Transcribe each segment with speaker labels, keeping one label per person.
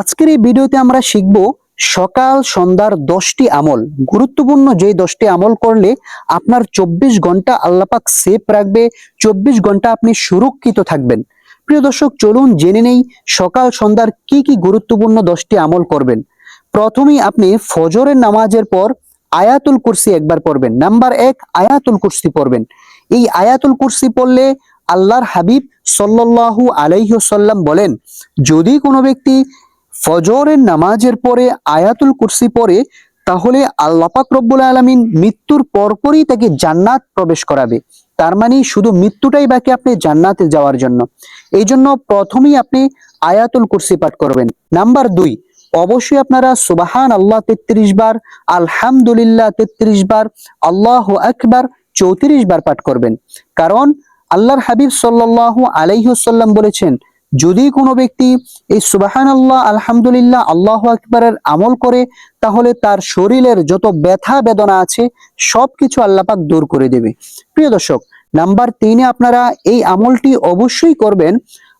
Speaker 1: আজকের এই ভিডিওতে আমরা শিখব সকাল সন্ধ্যার দশটি আমল। গুরুত্বপূর্ণ যে দশটি আমল করলে আপনার চব্বিশ ঘণ্টা আল্লাপাক সেফ রাখবে, চব্বিশ ঘণ্টা আপনি সুরক্ষিত থাকবেন। প্রিয় দর্শক, চলুন জেনে নেই সকাল সন্ধ্যার কি কি গুরুত্বপূর্ণ দশটি আমল করবেন। প্রথমেই আপনি ফজরের নামাজের পর আয়াতুল কুরসি একবার পড়বেন। নাম্বার এক, আয়াতুল কুরসি পড়বেন। এই আয়াতুল কুরসি পড়লে আল্লাহর হাবিব সাল্লাল্লাহু আলাইহি সাল্লাম বলেন, যদি কোনো ব্যক্তি ফজরের নামাজের পরে আয়াতুল কুরসি পরে তাহলে আল্লাহ পাক রব্বুল আলামিন মৃত্যুর পরপরই তাকে জান্নাত প্রবেশ করাবে। তার মানে শুধু মৃত্যুটাই বাকি আপনি জান্নাতে যাওয়ার জন্য। এই জন্য প্রথমেই আপনি আয়াতুল কুরসি পাঠ করবেন। নাম্বার দুই, অবশ্যই আপনারা সুবাহান আল্লাহ তেত্রিশ বার, আলহামদুলিল্লাহ তেত্রিশ বার, আল্লাহ আকবার চৌত্রিশ বার পাঠ করবেন। কারণ আল্লাহর হাবিব সাল্লাল্লাহু আলাইহুসাল্লাম বলেছেন যদি কোনো ব্যক্তি এই সুবাহান আল্লাহ আলহামদুলিল্লাহ, আল্লাহ আকবরের আমল করে, তাহলে তার শরীরের যত ব্যথা বেদনা আছে, সবকিছু আল্লাপাক দূর করে দেবে। প্রিয় দর্শক, নাম্বার তিনে আপনারা এই আমলটি অবশ্যই করবেন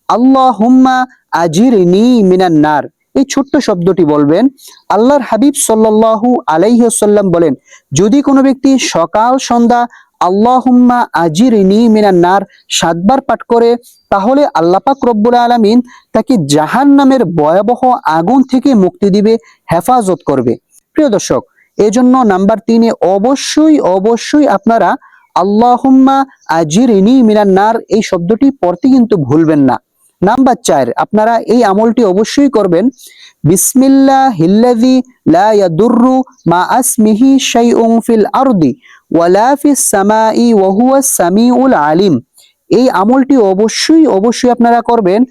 Speaker 1: আল্লাহ হুম্মা আজির নি মিনান নার। এই ছোট্ট শব্দটি বলবেন, আল্লাহর হাবিব সাল্লাল্লাহু আলাইহাল্লাম বলেন, যদি কোনো ব্যক্তি সকাল, সন্ধ্যা আল্লাহুম্মা আজির নি মিনান নার সাতবার পাঠ করে, তাহলে আল্লাপাক রব্বুল আলামিন তাকে জাহান নামের ভয়াবহ আগুন থেকে মুক্তি দিবে, হেফাজত করবে। প্রিয় দর্শক, এজন্য নাম্বার তিনে অবশ্যই অবশ্যই আপনারা আল্লাহুম্মা আজির নি মিনান নার এই শব্দটি পড়তে কিন্তু ভুলবেন না। নাম্বার চার, আপনারা এই আমলটি অবশ্যই করবেন বিসমিল্লাহ হিল্লাযী লা ইয়াদুররু মা আসমিহি শাইউন ফিল আরদি। ওয়ালা ফিস সামাই ওয়া হুয়াস সামিউল আলিম। এই আমলটি অবশ্যই অবশ্যই আপনারা করবেন।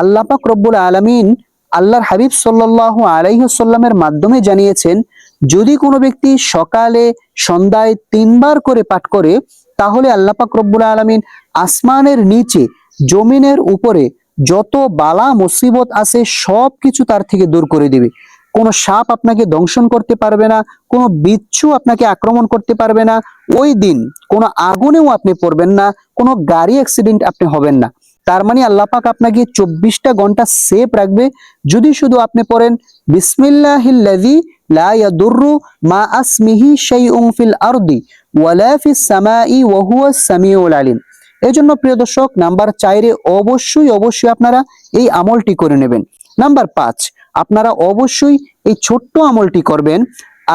Speaker 1: আল্লাহ পাক রব্বুল আলামিন আল্লাহর হাবিব সাল্লাল্লাহু আলাইহি সাল্লামের মাধ্যমে জানিয়েছেন, যদি কোনো ব্যক্তি সকালে, সন্ধ্যায় তিনবার করে পাঠ করে, তাহলে আল্লাহ পাক রব্বুল আলামিন আসমানের নিচে, জমিনের উপরে যত বালা মুসিবত আছে সব কিছু তার থেকে দূর করে দিবে। কোনো সাপ আপনাকে দংশন করতে পারবে না, কোনো বিচ্ছু আপনাকে আক্রমণ করতে পারবে না, ওই দিন কোনো আগুনেও আপনি পড়বেন না, কোনো গাড়ি অ্যাক্সিডেন্ট আপনি হবেন না। তার মানে আল্লাহ পাক আপনাকে চব্বিশটা ঘণ্টা সেফ রাখবে। যদি শুধু আপনি পড়েন, বিসমিল্লাহিল্লাযী লা ইয়াদুররু মা আসমিহি শাইউন ফিল আরদি ওয়ালা সামাই ওয়া হুয়াস সামিউল আলিম। এজন্য প্রিয় দর্শক, নাম্বার চাইরে অবশ্যই অবশ্যই আপনারা এই আমলটি করে নেবেন। নাম্বার পাঁচ আপনারা অবশ্যই এই ছোট্ট আমলটি করবেন।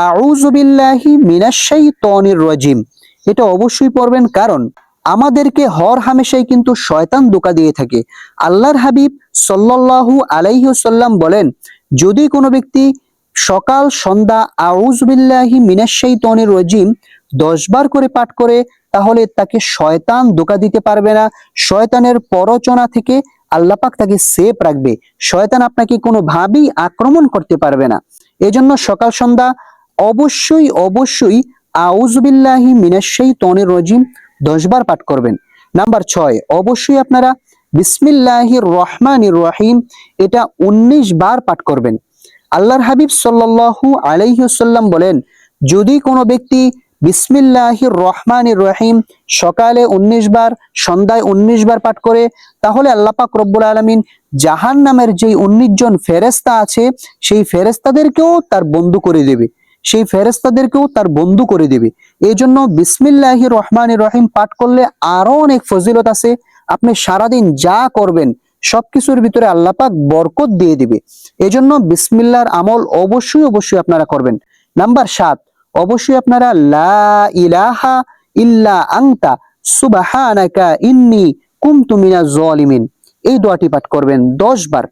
Speaker 1: আউজুবিল্লাহি মিনাশাইতানির রাজিম। এটা অবশ্যই পড়বেন কারণ আমাদেরকে হর হামেশাই কিন্তু শয়তান দোকা দিয়ে থাকে। আল্লাহর হাবিব সাল্লাল্লাহু আলাইহি সাল্লাম বলেন, যদি কোনো ব্যক্তি সকাল, সন্ধ্যা আউজুবিল্লাহি মিনাশাইতানির রাজিম দশ বার করে পাঠ করে, তাহলে তাকে শয়তান দোকা দিতে পারবে না। শয়তানের পরচনা থেকে আল্লাপাক তাকে সেফ রাখবে। শয়তান আপনাকে কোনোভাবেই আক্রমণ করতে পারবে না। এজন্য সকাল সন্ধ্যা অবশ্যই অবশ্যই আউজবিল্লাহি মিনাশাই তনের রজিম দশবার পাঠ করবেন। নাম্বার ছয়, অবশ্যই আপনারা বিসমিল্লাহি রহমান রহিম এটা উনিশ বার পাঠ করবেন। আল্লাহর হাবিব সাল্লাল্লাহু আলাইহিসাল্লাম বলেন, যদি কোনো ব্যক্তি বিসমিল্লাহির রহমানির রহিম, সকালে উনিশ বার, সন্ধ্যায় উনিশ বার পাঠ করে, তাহলে আল্লাহ পাক রব্বুল আলমিন জাহান নামের যে উনিশ জন ফেরেস্তা আছে, সেই ফেরেস্তাদেরকেও তার বন্ধু করে দেবে। সেই ফেরেস্তাদেরকেও তার বন্ধু করে দেবে। এই জন্য বিসমিল্লাহির রহমানির রহিম পাঠ করলে আরও অনেক ফজিলত আছে। আপনি সারাদিন যা করবেন, সবকিছুর ভিতরে আল্লাহ পাক বরকত দিয়ে দিবে। এজন্য বিসমিল্লাহর আমল অবশ্যই অবশ্যই আপনারা করবেন। নাম্বার সাত অবশ্যই আপনারা লা ইলাহা ইল্লা আংতা সুবাহানাকা ইন্নি কুমতু মিনাজ জালিমিন। এই দোয়াটি পাঠ করবেন দশ বার।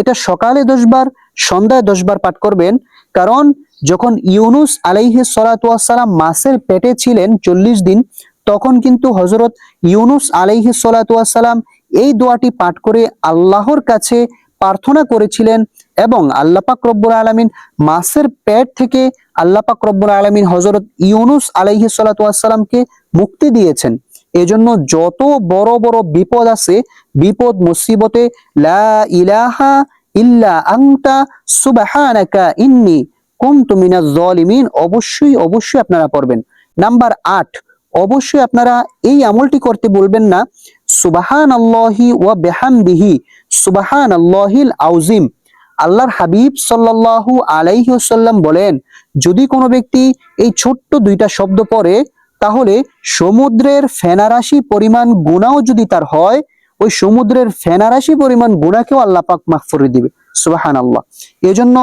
Speaker 1: এটা সকালে দশ বার, সন্ধ্যায় দশ বার পাঠ করবেন। কারণ যখন ইউনুস আলাইহি সালাম মাসের পেটে ছিলেন চল্লিশ দিন, তখন কিন্তু হজরত ইউনুস আলাইহি সালাম এই দোয়াটি পাঠ করে আল্লাহর কাছে প্রার্থনা করেছিলেন এবং আল্লাহ পাক রব্বুল আলমিন মাসের পেট থেকে আল্লাহ পাক রব্বুল আলমিন হজরত ইউনুস আলাইহি সালাতামকে মুক্তি দিয়েছেন। এজন্য যত বড় বড় বিপদ আছে, বিপদ, মুসিবতে, লা ইলাহা ইল্লা আংতা সুবহানাকা ইন্নি কুনতু মিনাজ জালিমিন অবশ্যই অবশ্যই আপনারা পড়বেন। নাম্বার আট, অবশ্যই আপনারা এই আমলটি করতে বলবেন না। সুবাহান আল্লাহি ওয়া বেহামদিহি সুবাহান আল্লাহিল আউজিম আল্লাহর হাবিব বলেন, যদি কোনো ব্যক্তি এই ছোট্ট দুইটা শব্দ পড়ে, তাহলে সমুদ্রের ফেনারাশি পরিমাণ গুণাও যদি তার হয়, ওই সমুদ্রের ফেনারাশি পরিমাণ গুণাকেও আল্লাহ পাক মাফ করে দিবে। সুবাহান আল্লাহ এজন্য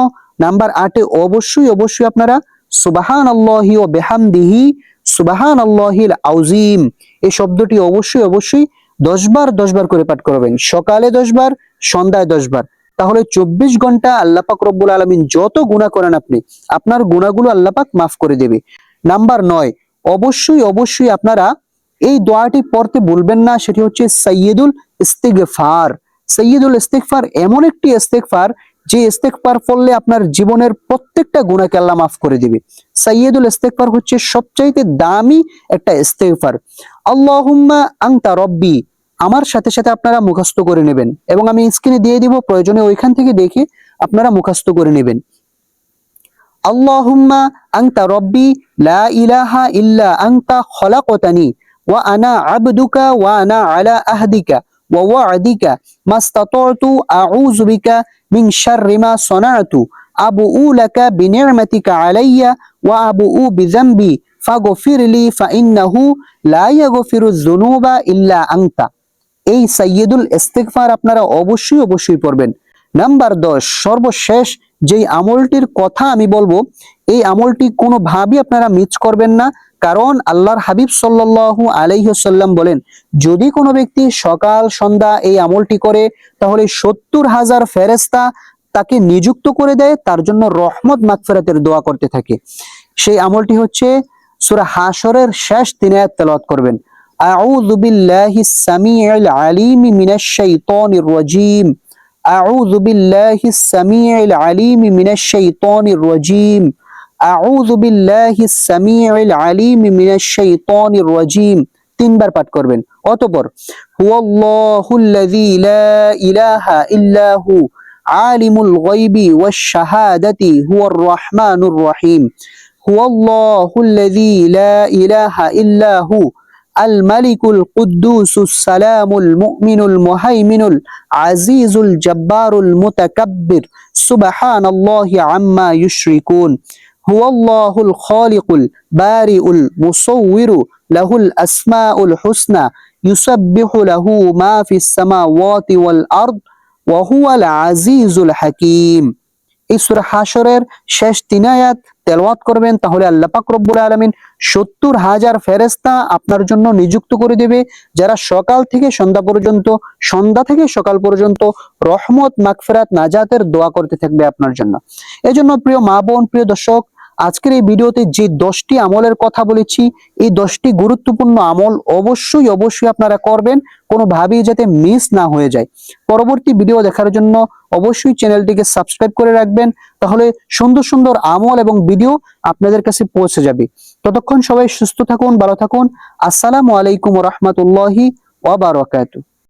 Speaker 1: নাম্বার আটে অবশ্যই অবশ্যই আপনারা সুবাহান আল্লাহি ও বেহামদিহি সুবাহান আল্লাহিল আউজিম এই শব্দটি অবশ্যই অবশ্যই দশ বার দশ বার করে পাঠ করবেন। সকালে দশ বার সন্ধ্যায় দশ বার তাহলে চব্বিশ ঘণ্টা আল্লাহ পাক রব্বুল আলমিন যত গুণা করেন আপনি, আপনার গুণাগুলো আল্লাহ পাক মাফ করে দেবে। নাম্বার নয়, অবশ্যই অবশ্যই আপনারা এই দোয়াটি পড়তে বলবেন না, সেটি হচ্ছে সৈয়দুল ইস্তিগফার। সৈয়দুল ইস্তিগফার এমন একটি ইস্তিগফার যে ইস্তেকবার পড়লে আপনার জীবনের প্রত্যেকটা গুণাকে আল্লাহ মাফ করে দিবে। সাইয়দুল ইস্তেকবার হচ্ছে সবচাইতে দামি একটা ইস্তেকবার আল্লাহুম্মা আংতা রব্বি, আমার সাথে সাথে আপনারা মুখস্থ করে নেবেন এবং আমি স্ক্রিনে দিয়ে দিব, প্রয়োজনে ওইখান থেকে দেখে আপনারা মুখস্থ করে নেবেন। আল্লাহুম্মা আংতা রব্বি, লা ইলাহা ইল্লা আংতা খলাকতানি, ওয়া আনা আবদুকা ওয়া আনা আলা আহদিকা, ওয়া ওয়া'দিকা, মাস্তাতাতু আউযু বিকা মিন শাররি মা সনাতু আবু উ লাকা বিনিয়মাতিকা আলাইয়া ওয়া আবু উ বিজাম্বি ফাগফিরলি ফাইন্নাহু লা ইয়াগফিরু যুনুবা ইল্লা আনতা। এই সাইয়্যিদুল ইস্তিগফার আপনারা অবশ্যই অবশ্যই পড়বেন। নাম্বার 10 সর্বশেষ যেই আমলটির কথা আমি বলব, এই আমলটি কোনোভাবেই আপনারা মিস করবেন না। কারণ আল্লাহর হাবিব সাল্লাল্লাহু আলাইহি সাল্লাম বলেন, যদি কোনো ব্যক্তি সকাল, সন্ধ্যা এই আমলটি করে, তাহলে সত্তর হাজার ফেরেস্তা তাকে নিযুক্ত করে দেয়, তার জন্য রহমত মাগফিরাতের দোয়া করতে থাকে। সেই আমলটি হচ্ছে সূরা হাশরের শেষ তিন আয়াত করবেন। আউযু বিল্লাহি সামিউল আলিম মিনাশ শাইতানির রাজিম। আউযু বিল্লাহি সামিউল আলিম মিনাশ শাইতানির রাজিম। আউযু বিল্লাহিস সামিউল আলিম মিনাশ শাইতানির রাজিম। তিনবার পাঠ করবেন। অতঃপর, হুয়াল্লাহুল্লাযী লা ইলাহা ইল্লা হু আলিমুল গায়বি ওয়াশ শাহাদাতি হুয়ার রাহমানুর রহিম। হুয়াল্লাহুল্লাযী লা ইলাহা ইল্লা হু আল মালিকুল কুদ্দুসুস সালামুল মুমিনুল মুহাইমিনুল আজিজুল জব্বারুল মুতাকাব্বির। সুবহানাল্লাহি আম্মা ইউশরিকুন। হুয়াল্লাহুল খালিকুল বারিউল মুসাউইরু লাহুল আসমাউল হুসনা লাহু মা ফিস সামাওয়াতি ওয়াল আরদ ওয়া হুয়াল আজিজুল হাকীম। এই সূরা হাশরের শেষ তিন আয়াত তেলাওয়াত করবেন, তাহলে আল্লাহ পাক রব্বুল আলামিন 70 হাজার ফেরেশতা আপনার জন্য নিযুক্ত করে দেবে, যারা সকাল থেকে সন্ধ্যা পর্যন্ত, সন্ধ্যা থেকে সকাল পর্যন্ত রহমত, মাগফিরাত, নাজাতের দোয়া করতে থাকবে আপনার জন্য। এজন্য প্রিয় মা বোন, প্রিয় দর্শক আজকের এই ভিডিওতে যে দশটি আমলের কথা বলেছি, এই দশটি গুরুত্বপূর্ণ আমল অবশ্যই অবশ্যই আপনারা করবেন। কোনোভাবেই যাতে মিস না হয়ে যায়। পরবর্তী ভিডিও দেখার জন্য অবশ্যই চ্যানেলটিকে সাবস্ক্রাইব করে রাখবেন। তাহলে সুন্দর সুন্দর আমল এবং ভিডিও আপনাদের কাছে পৌঁছে যাবে। ততক্ষণ সবাই সুস্থ থাকুন, ভালো থাকুন। আসসালামু আলাইকুম রহমতুল্লাহি ওয়া বারাকাতুহু।